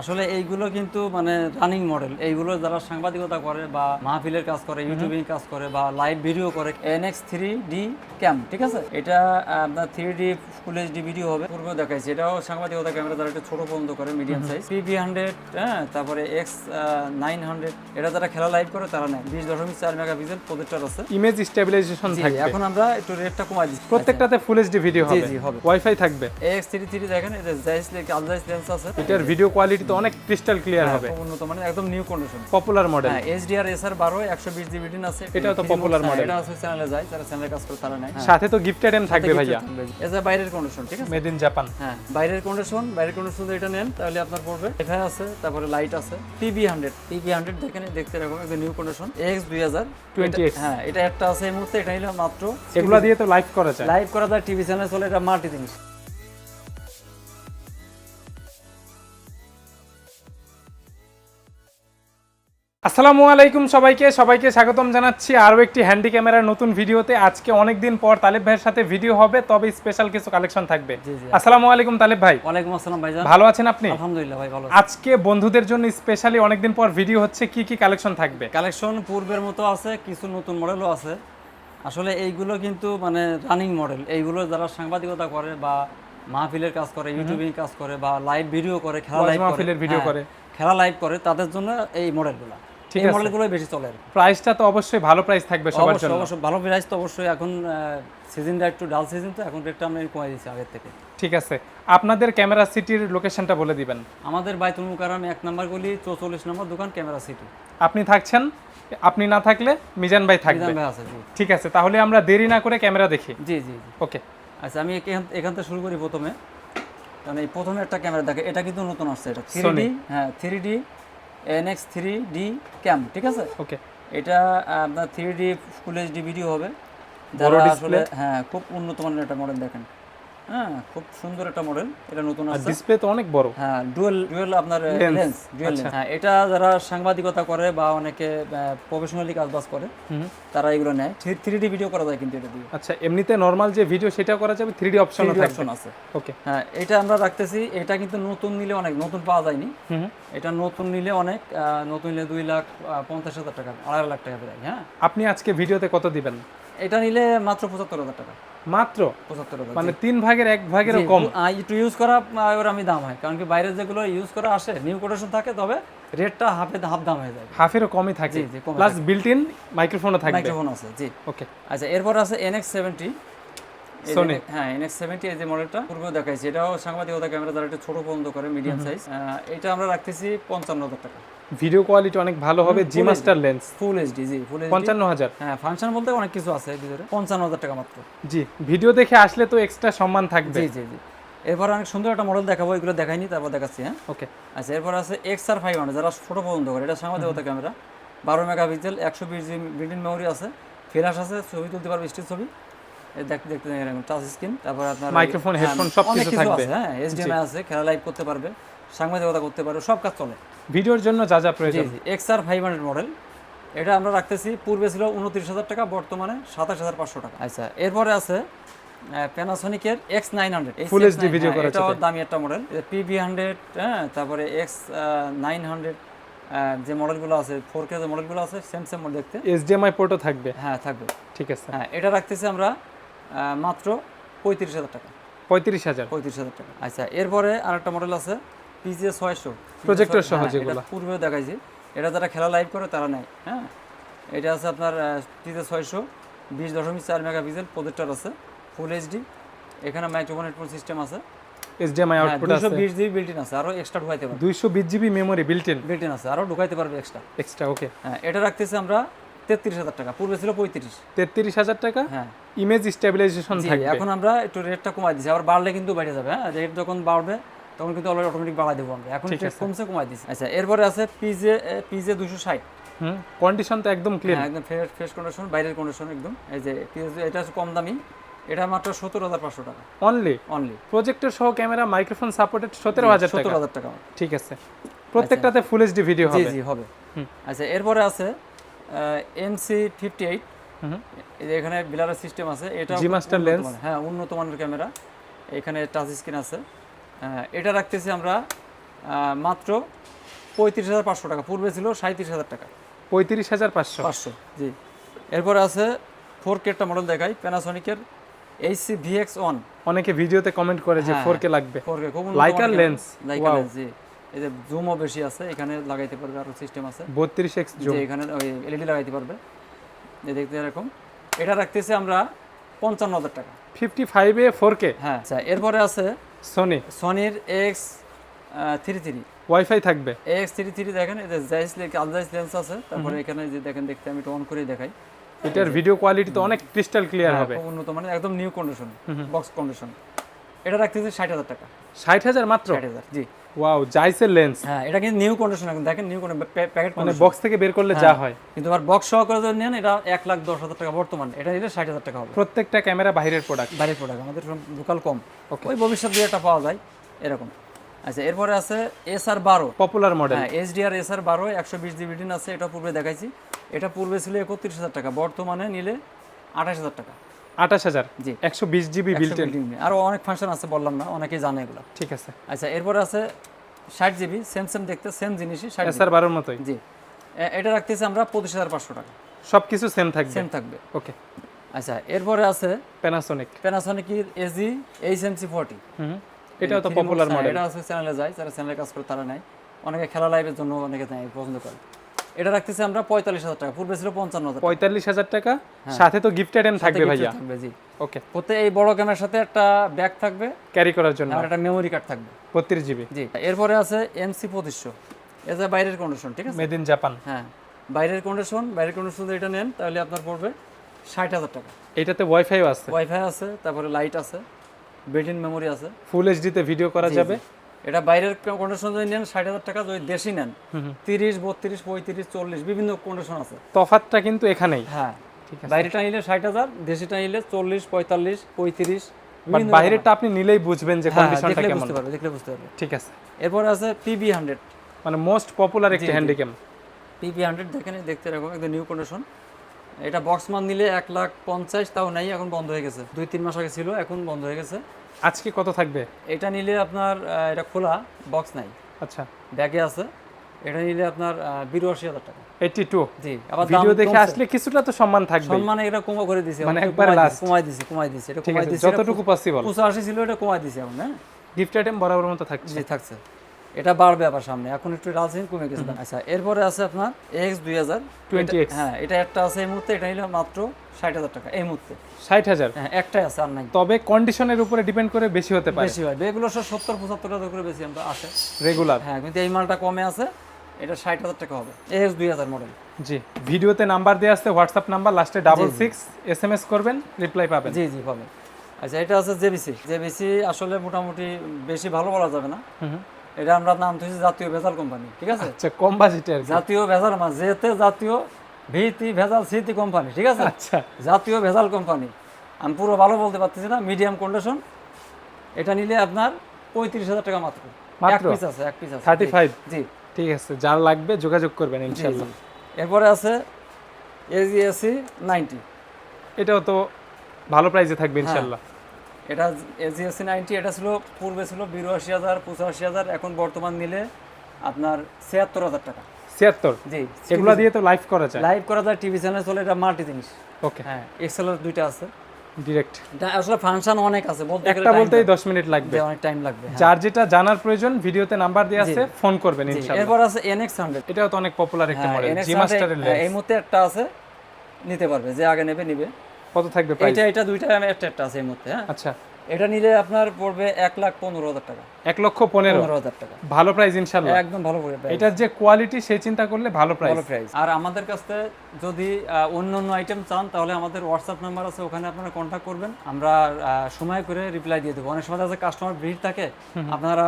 আসলে এইগুলো কিন্তু মানে রানিং মডেল এইগুলো যারা সাংবাদিকতা করে বা মাহফিলের কাজ করে ইউটিউবিং কাজ করে বা লাইভ ভিডিও করে এনএক্স থ্রি ডি ক্যাম ঠিক আছে? এটা আপনার three D full HD video হবে। পূর্বে দেখাইছে। এটাও সাংবাদিকতা ক্যামেরা যারা একটু ছোট পর্যন্ত করে মিডিয়াম সাইজ পিভি হান্ড্রেড হ্যাঁ তারপরে এক্স নাইন হান্ড্রেড এটা যারা খেলা লাইভ করে তারা নেয়। বিশ দশমিক চার মেগা পিক্সেল প্রজেক্টর আছে। ইমেজ স্টেবিলাইজেশন জি, থাকবে। এখন আমরা একটু রেটটা কমাই দিচ্ছি। প্রত্যেকটাতে ফুল এইচডি ভিডিও হবে। ওয়াইফাই থাকবে। এক্স থ্রি থ্রি দেখেন এটা জাইস আলজাইস লেন্স আছে। এটার ভিডিও কোয়ালিটি তো অনেক ক্রিস্টাল ক্লিয়ার হবে। উন্নত মানে একদম নিউ কন্ডিশন পপুলার মডেল হ্যাঁ এইচডিআর এসআর বারো একশো বিশ জিবি ডিন আছে। এটাও তো হ্যাঁ, model। এটা আছে চ্যানেলে যায় তারা চ্যানেলে কাজ করে তারা নেয়। সাথে তো গিফটেড এম থাকবে ভাইয়া। এজ বাইরের কন্ডিশন ঠিক আছে? মেড ইন জাপান হ্যাঁ বাইরের কন্ডিশন বাইরের কন্ডিশন এটা নেন তাহলে আপনার পড়বে। এফআই আছে তারপরে লাইট আছে। টিভি হান্ড্রেড টিভি হান্ড্রেড দেখেন দেখতে এরকম একদম নিউ কন্ডিশন এক্স দুই হাজার। 20X হ্যাঁ এটা একটা আছে এই মুহূর্তে এটা নিলে মাত্র এগুলা দিয়ে তো লাইভ করা যায়। লাইভ করা যায় টিভি চ্যানেল চলে এটা মাল্টি জিনিস আসসালামু আলাইকুম সবাইকে সবাইকে স্বাগতম জানাচ্ছি আরও একটি হ্যান্ডি ক্যামেরার নতুন ভিডিওতে। আজকে অনেক দিন পর তালেব ভাইয়ের সাথে ভিডিও হবে তবে স্পেশাল কিছু কালেকশন থাকবে। আসসালামু আলাইকুম তালেব ভাই। ওয়ালাইকুম আসসালাম ভাইজান। ভালো আছেন আপনি? আলহামদুলিল্লাহ ভাই ভালো আজকে বন্ধুদের জন্য স্পেশালি অনেকদিন পর ভিডিও হচ্ছে কি কি কালেকশন থাকবে? কালেকশন পূর্বের মতো আছে কিছু নতুন মডেলও আছে। আসলে এইগুলো কিন্তু মানে রানিং মডেল এইগুলো যারা সাংবাদিকতা করে বা মাহফিলের কাজ করে ইউটিউবিং কাজ করে বা লাইভ ভিডিও করে খেলা লাইভ মাহফিলের video করে। খেলা লাইভ করে তাদের জন্য এই মডেলগুলো ঠিক এই আছে। মডেলগুলোই বেশি চলে আর প্রাইসটা তো অবশ্যই ভালো প্রাইস থাকবে সবার জন্য। অবশ্যই। ভালো প্রাইস তো অবশ্যই এখন সিজনটা একটু ডাল সিজন তো এখন রেটটা আমি কমাই দিচ্ছি আগের থেকে। ঠিক আছে। আপনাদের ক্যামেরা সিটির লোকেশনটা বলে দিবেন। আমাদের বাইতুল মুকাররম এক নম্বর গলি চৌচল্লিশ নম্বর দোকান ক্যামেরা সিটি। আপনি থাকছেন আপনি না থাকলে মিজান ভাই থাকবে। মিজান ভাই আছে ঠিক আছে তাহলে আমরা দেরি না করে ক্যামেরা দেখি। জি জি ওকে। আচ্ছা আমি এখান এখান থেকে শুরু করি প্রথমে। কারণ এই প্রথমে একটা ক্যামেরা দেখে এটা কিন্তু নতুন আসছে এটা থ্রি ডি হ্যাঁ three D N X three D cam ঠিক আছে? ওকে এটা আপনার three D full HD video হবে। যারা আসলে হ্যাঁ খুব উন্নত মানের একটা মডেল দেখেন। হ্যাঁ খুব সুন্দর একটা মডেল এটা নতুন আসছে। ডিসপ্লে তো অনেক বড়। হ্যাঁ ডুয়েল ডুয়েল আপনার লেন্স ডুয়েল হ্যাঁ এটা যারা সাংবাদিকতা করে বা অনেকে প্রফেশনালি কাজ বাজ করে তারা এগুলো নেয়। থ্রি ডি ভিডিও করা যায় কিন্তু এটা দিয়ে। আচ্ছা এমনিতে নর্মাল যে ভিডিও সেটা করা যাবে থ্রি ডি অপশনও থাকবে। অপশন আছে। ওকে হ্যাঁ এটা আমরা রাখতেছি। এটা কিন্তু নতুন নিলে অনেক নতুন পাওয়া যায়নি। হুম এটা নতুন নিলে অনেক নতুন নিলে দুই লাখ পঞ্চাশ হাজার টাকা আড়াই লাখ টাকা প্রায় হ্যাঁ। আপনি আজকে ভিডিওতে কত দিবেন? এটা নিলে মাত্র পঁচাত্তর হাজার টাকা। মাত্র? পঁচাত্তর মানে তিন ভাগের এক ভাগের কম। একটু ইউজ করা ওর আমি দাম হয়। কারণ কি বাইরে যেগুলো ইউজ করা আসে নিউ কোটেশন থাকে তবে রেটটা হাফে হাফ দাম হয়ে যায়। হাফেরও কমই থাকে। প্লাস বিল্ট ইন মাইক্রোফোনও থাকবে। মাইক্রোফোন আছে জি। ওকে আচ্ছা এরপর আছে এনএক্স সেভেন্টি হ্যাঁ এনএক্স সেভেন্টি এই যে মডেলটা পূর্বেও দেখাইছি। এটাও সাংবাদিকতা ক্যামেরা যারা একটু ছোট করে মিডিয়াম সাইজ এটা আমরা রাখতেছি পঞ্চান্ন হাজার টাকা। ভিডিও কোয়ালিটি অনেক ভালো হবে জি মাস্টার লেন্স ফুল এইচডি জি ফুল পঞ্চান্ন হাজার হ্যাঁ ফাংশন বলতে অনেক কিছু আছে ভিতরে পঞ্চান্ন হাজার টাকা মাত্র। জি ভিডিও দেখে আসলে তো এক্সট্রা সম্মান থাকবে। জি জি জি। এরপর অনেক সুন্দর একটা মডেল দেখাবো এগুলো দেখাইনি তারপর দেখাচ্ছি হ্যাঁ। ওকে আচ্ছা এরপর আছে এক্স আর ফাইভ হান্ড্রেড যারা ছোটো করে এটা সাংবাদিকতা ক্যামেরা। বারো মেগা পিক্সেল একশো বিশ জি বিল্ডিং মেমোরি আছে ফ্ল্যাশ আছে ছবি তুলতে পারবে স্টিল ছবি। দেখতে দেখতে টাচ স্ক্রিন তারপর আপনার Microphone, হ্যাঁ, সব কিছু থাকবে। হ্যাঁ এইচডিএমআই আছে খেলা লাইভ করতে পারবে সাংবাদিকতা করতে পারবে সব কাজ চলে। ভিডিওর জন্য যা যা প্রয়োজন। জি এক্স ফাইভ হান্ড্রেড মডেল এটা আমরা রাখতেছি পূর্বে ছিল উনত্রিশ হাজার টাকা বর্তমানে সাতাশ হাজার পাঁচশো টাকা। আচ্ছা। এরপরে আছে প্যানাসোনিকের X nine hundred Full HD video করা এটাও দামি একটা মডেল পিভি হান্ড্রেড হ্যাঁ তারপরে এক্স নাইন হান্ড্রেড যে মডেলগুলো আছে ফোর কে যে মডেলগুলো আছে সেম সেম মডেল দেখতে। এইচডিএমআই পোর্টও থাকবে। হ্যাঁ থাকবে। ঠিক আছে। হ্যাঁ এটা রাখতেছি আমরা মাত্র পঁয়ত্রিশ হাজার টাকা। পঁয়ত্রিশ হাজার? পঁয়ত্রিশ হাজার টাকা। আচ্ছা এরপরে আরেকটা মডেল আছে পিজিএ ছয়শো Projector সহ যেগুলো। পূর্বেও দেখাইছি। এটা যারা খেলা লাইভ করে তারা নেয় হ্যাঁ? এটা আছে আপনার পিজিএ ছয়শো বিশ দশমিক চার মেগা পিক্সেল প্রজেক্টর আছে ফুল এইচডি এখানে মাইক্রোফোন হেডফোন সিস্টেম আছে। এইচডিএমআই হ্যাঁ আউটপুট দুশো আছে বিশ জিবি বিল্টিন আছে আরও এক্সট্রা ঢুকাইতে পারবে। দুইশো বিশ GB memory built in built in আছে আরও ঢুকাইতে পারবে এক্সট্রা এক্সট্রা ওকে হ্যাঁ এটা রাখতেছি আমরা তেত্রিশ হাজার টাকা পূর্বে ছিল পঁয়ত্রিশ। তেত্রিশ হাজার টাকা? হ্যাঁ। ইমেজ স্টেবিলাইজেশন থাকবে। এখন আমরা একটু রেটটা কমাই দিচ্ছি আবার বাড়লে কিন্তু বেড়ে যাবে হ্যাঁ? রেট যখন বাড়বে তখন কিন্তু অলরেডি অটোমেটিক বাড়াই দেবো আমরা। এখন রেট কমছে কমাই দিচ্ছি আচ্ছা এরপরে আছে পিজে পিজে দুশো ষাট। হুম কন্ডিশন তো একদম ক্লিয়ার হ্যাঁ একদম ফ্রেশ ফ্রেশ কন্ডিশন বাইরের কন্ডিশন একদম। এই যে PSA এটা কম দামি এটা মাত্র সত্তর হাজার পাঁচশো টাকা। অনলি অনলি প্রজেক্টর সহ ক্যামেরা মাইক্রোফোন সাপোর্টেড সতেরো হাজার সত্তর টাকা হাজার টাকা। ঠিক আছে। প্রত্যেকটাতে ফুল এইচডি ভিডিও হবে। জি হবে। হুম। আচ্ছা এরপরে আছে এমসি ফিফটি এইট এই যে এখানে বিলারের সিস্টেম আছে এটা G Master lens। হ্যাঁ উন্নত মানের ক্যামেরা। এখানে টাচ স্ক্রিন আছে। হ্যাঁ, এটা রাখতেছি আমরা মাত্র পঁয়ত্রিশ হাজার পাঁচশো টাকা। পূর্বে ছিল সাঁত্রিশ হাজার টাকা। পঁয়ত্রিশ হাজার পাঁচশো? পাঁচশো জি। এরপরে আছে ফোর কে একটা মডেল দেখাই প্যানাসনিকের এইচসি ভিএক্স ওয়ান অনেকে ভিডিওতে কমেন্ট করে যে হ্যাঁ, ফোর কে লাগবে। ফোর কে খুব Leica lens, Leica wow. Lens জি। এই যে জুমও বেশি আছে এখানে লাগাইতে পারবে আরও সিস্টেম আছে। বত্রিশ এক্স যে এখানে ওই এলইডি লাগাইতে পারবে। যে দেখতে এরকম। এটা রাখতেছি আমরা পঞ্চান্ন হাজার টাকা। ফিফটি ফাইভে ফোর কে? হ্যাঁ আচ্ছা এরপরে আছে সোনি সনির এক্স থ্রি থ্রি ওয়াইফাই থাকবে। এক্স থ্রি থ্রি দেখেন এই যে জাইস আলজাইস লেন্স আছে। তারপরে এখানে যে দেখেন দেখতে আমি একটু অন করে দেখাই। এটার ভিডিও কোয়ালিটি তো অনেক ক্রিস্টাল ক্লিয়ার হ্যাঁ, হবে। খুব উন্নত মানে একদম নিউ কন্ডিশন বক্স কন্ডিশন এটা রাখতেছি ষাট হাজার টাকা। ষাট হাজার মাত্র? ষাট হাজার জি। ওয়াও জাইসের লেন্স হ্যাঁ এটা কিন্তু নিউ কন্ডিশন এখন। দেখেন নিউ প্যাকেট মানে বক্স থেকে বের করলে যা হয় কিন্তু আবার বক্স সহকারে যদি নেন এটা এক লাখ দশ হাজার টাকা বর্তমানে। এটা নিলে ষাট হাজার টাকা হবে। প্রত্যেকটা ক্যামেরা বাইরের প্রোডাক্ট বাইরের প্রোডাক্ট আমাদের লোকাল কম। ওই ভবিষ্যৎ দিয়ে একটা পাওয়া যায় এরকম। আচ্ছা এরপরে আছে এস আর বারো। পপুলার মডেল হ্যাঁ এইচডিআর এস আর বারো একশো বিশ জিবি ডিন আছে এটা পূর্বে দেখাইছি। এটা পূর্বে ছিল একত্রিশ হাজার টাকা বর্তমানে নিলে আঠাশ হাজার টাকা। আঠাশ হাজার। জি। একশো বিশ জিবি বিল্ট আরও অনেক ফাংশন আছে বললাম না অনেকেই জানে এগুলো। ঠিক আছে। আচ্ছা এরপরে আছে ষাট জিবি সেম সেম দেখতে সেম জিনিসই ষাট আর বারোর মতোই। জি। এটা রাখতেছি আমরা পঁচিশ হাজার পাঁচশো টাকা। সব কিছু সেম থাকবে। সেম থাকবে। ওকে আচ্ছা এরপরে আছে Panasonic প্যানাসনিকের AG H M C forty এটাও তো পপুলার মডেল এটা আছে চ্যানেলে যায় যারা চ্যানেলে কাজ করে তারা নেয়। অনেকে খেলা লাইভের জন্য অনেকে পছন্দ করে। এটা রাখতেছি আমরা পঁয়তাল্লিশ হাজার টাকা। পূর্বে ছিল পঞ্চান্ন হাজার পঁয়তাল্লিশ হাজার টাকা? সাথে তো গিফট আইটেম থাকবে ভাইয়া। থাকবে জি। ওকে প্রত্যেক এই বড় ক্যামেরার সাথে একটা ব্যাগ থাকবে। ক্যারি করার জন্য। আর একটা মেমোরি কার্ড থাকবে। বত্রিশ জিবি জি। এরপরে আছে এমসি পঁচিশশো। এ বাইরের কন্ডিশন ঠিক আছে? মেড ইন জাপান হ্যাঁ। বাইরের কন্ডিশন বাইরের কন্ডিশন যদি এটা নেন তাহলে আপনার পড়বে ষাট হাজার টাকা। এটাতে ওয়াইফাইও আছে। ওয়াইফাই আছে তারপরে লাইট আছে বেটিন মেমোরি আছে। ফুল এইচডিতে ভিডিও করা যাবে। এটা বাইরের কন্ডিশন যদি নেন ষাট হাজার টাকা যদি দেশি নেন তিরিশ বত্রিশ পঁয়ত্রিশ চল্লিশ বিভিন্ন কন্ডিশন আছে। তফাতটা কিন্তু এখানেই। হ্যাঁ। বাইরেটা নিলে ষাট হাজার দেশিটা নিলে চল্লিশ পঁয়তাল্লিশ পঁয়ত্রিশ বাট বাইরেরটা আপনি নিলেই বুঝবেন যে হ্যাঁ, কন্ডিশনটা কেমন। বুঝতে পারবে দেখলে বুঝতে পারবে। ঠিক আছে। এরপরে আছে পিবি হান্ড্রেড মানে মোস্ট পপুলার একটি হ্যান্ডিক্যাম পিবি হান্ড্রেড দেখেন দেখতে এরকম একদম নিউ কন্ডিশন এটা বক্স মান নিলে এক লাখ পঞ্চাশ তাও নাই এখন বন্ধ হয়ে গেছে। দুই তিন মাস আগে ছিল এখন বন্ধ হয়ে গেছে। আজকে কত থাকবে? এটা নিলে আপনার এটা খোলা বক্স নাই। আচ্ছা। ব্যাগে আছে। এটা নিলে আপনার বিরাশি হাজার টাকা। এইটি টু জি আবার ভিডিও দেখে আসলে কিছুটা তো সম্মান থাকবে সম্মান এটা কমা করে দিছে। মানে একবার লাস্ট কমাই। দিছে, কমাই দিছে এটা কমাই দিছে যতটুকু পসিবল পঁচাশি ছিল এটা কমাই দিছে এখন হ্যাঁ? গিফট আইটেম বরাবর মতো থাকছে। জি থাকছে। এটা বাড়বে আবার সামনে। এখন একটু রাজধানী কমে গেছে। আচ্ছা এরপরে আছে আপনার এক্স দুই হাজার। 20X হ্যাঁ এটা একটা আছে এই মুহূর্তে এটা নিলে মাত্র ষাট হাজার টাকা এই মুহূর্তে। ষাট হাজার? হ্যাঁ একটাই আছে আর নাই। তবে কন্ডিশনের উপরে ডিপেন্ড করে বেশি হতে পারে। বেশি হয়। এগুলো সব সত্তর পঁচাত্তর হাজার করে বেশি আমরা আসে। রেগুলার হ্যাঁ কিন্তু এই মালটা কমে আছে। এটা ষাট হাজার টাকা হবে। এক্স দুই হাজার মডেল জি। ভিডিওতে নাম্বার দেওয়া আছে হোয়াটসঅ্যাপ নাম্বার লাস্টে double six S M S করবেন রিপ্লাই পাবেন। জি জি পাবেন। আচ্ছা এটা আছে জেবিসি জেবিসি আসলে মোটামুটি বেশি ভালো বলা যাবে না। এটা আমরা নাম দিয়েছি জাতীয় ভেজাল কোম্পানি ঠিক আছে? আচ্ছা কম বাজেটে আর কি। জাতীয় ভেজাল মা যেতে জাতীয় ভিতি ভেজাল সিটি কোম্পানি ঠিক আছে? আচ্ছা। জাতীয় ভেজাল কোম্পানি। আমি পুরো ভালো বলতে পারতেছি না মিডিয়াম কন্ডিশন এটা নিলে আপনার পঁয়ত্রিশ হাজার টাকা মাত্র। এক মাত্র? পিস আছে এক পিস আছে। থার্টি ফাইভ জি। ঠিক আছে যার লাগবে যোগাযোগ করবেন জি, ইনশাল্লাহ এরপরে আছে এজিএসি নাইনটি এটাও তো ভালো প্রাইসে থাকবে হ্যাঁ। এটা এজিএসি নাইনটি এটা ছিল পূর্বে ছিল বিরাশি হাজার পঁচাশি হাজার এখন বর্তমান নিলে আপনার ছিয়াত্তর হাজার টাকা। ছিয়াত্তর? জি এগুলো দিয়ে তো লাইভ করা যায়। লাইভ করা যায় টিভি চ্যানেল চলে এটা মাল্টি জিনিস। ওকে হ্যাঁ এক্সেলের দুইটা আছে। ডিরেক্ট আসলে ফাংশন অনেক আছে বলতে একটা বলতেই লাগবে। দশ মিনিট লাগবে। অনেক টাইম লাগবে হ্যাঁ। যার যেটা জানার প্রয়োজন ভিডিওতে নাম্বার দেওয়া আছে ফোন করবেন জি, ইনশাল্লাহ এরপর আছে হান্ড্রেড এটাও তো অনেক পপুলার একটা মডেল জি মাস্টারের এই মুহূর্তে একটা আছে নিতে পারবে যে আগে নেবে নিবে। কত থাকবে প্রাইস এইটা এটা দুইটা একটা একটা আছে এই মুহূর্তে হ্যাঁ। আচ্ছা। এটা নিলে আপনার পড়বে এক লাখ পনেরো হাজার টাকা। এক লক্ষ পনেরো? হাজার টাকা। ভালো প্রাইস ইনশাল্লাহ একদম ভালো এটার যে কোয়ালিটি সেই চিন্তা করলে ভালো প্রাইস ভালো প্রাইস আর আমাদের কাছে যদি অন্য অন্য আইটেম চান তাহলে আমাদের হোয়াটসঅ্যাপ নাম্বার আছে ওখানে আপনারা কন্ট্যাক্ট করবেন। আমরা সময় করে রিপ্লাই দিয়ে দেবো। অনেক সময় আছে কাস্টমার ভিড় থাকে আপনারা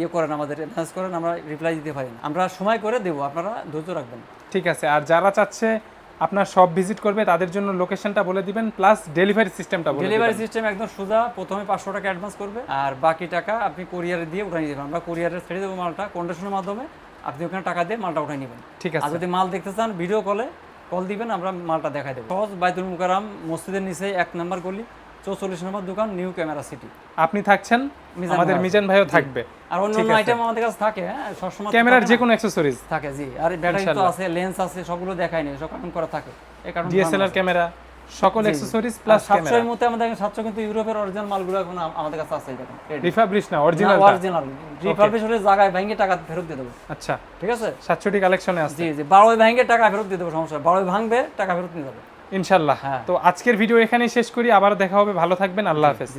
ইয়ে করেন আমাদের মেসেজ করেন আমরা রিপ্লাই দিতে পারি না। আমরা সময় করে দেবো আপনারা ধৈর্য রাখবেন। ঠিক আছে। আর যারা চাচ্ছে আপনার সব ভিজিট করবে তাদের জন্য লোকেশনটা বলে দিবেন প্লাস ডেলিভারি সিস্টেমটা বলে ডেলিভারি সিস্টেম একদম সোজা প্রথমে পাঁচশো টাকা অ্যাডভান্স করবে আর বাকি টাকা আপনি কোরিয়ারে দিয়ে উঠাই দেবেন আমরা কোরিয়ারে ছেড়ে দেবো মালটা কন্ডিশনের মাধ্যমে আপনি ওখানে টাকা দিয়ে মালটা উঠাই নেবেন। ঠিক আর আছে। যদি মাল দেখতে চান ভিডিও কলে কল দিবেন আমরা মালটা দেখাই দেবো। সহজ বাইতুল মুকারাম মসজিদের নিচে এক নাম্বার গলি চৌচল্লিশ নম্বর দোকান নিউ ক্যামেরা সিটি আপনি থাকছেন আমাদের মিজান ভাইও থাকবে। আর অন্য অন্য আইটেম আমাদের কাছে থাকে হ্যাঁ? সবসময় ক্যামেরার যে কোনো অ্যাক্সেসরিজ থাকে জি। আর ব্যাটারি তো আছে লেন্স আছে সবগুলো দেখাই নেই সব কারণ করা থাকে। এই কারণে ডিএসএলআর ক্যামেরা সকল অ্যাক্সেসরিজ প্লাস ক্যামেরা এর মধ্যে আমাদের সাতশো কিন্তু ইউরোপের অরিজিনাল মালগুলো এখন আমাদের কাছে আছে দেখুন রিফাবলিশ না অরিজিনাল অরিজিনাল রিফারবিশ হলে জায়গায় ভেঙে টাকা ফেরত দিয়ে দেবো। আচ্ছা। ঠিক আছে? সাতষট্টি কালেকশনে আছে। জি জি। বারোয় ভেঙে টাকা ফেরত দিয়ে দেবো সমস্যা নেই। বারোয় ভাঙবে টাকা ফেরত নিয়ে যাবে। ইনশাল্লাহ হ্যাঁ। তো আজকের ভিডিও এখানেই শেষ করি। আবার দেখা হবে। ভালো থাকবেন। আল্লাহ হাফেজ।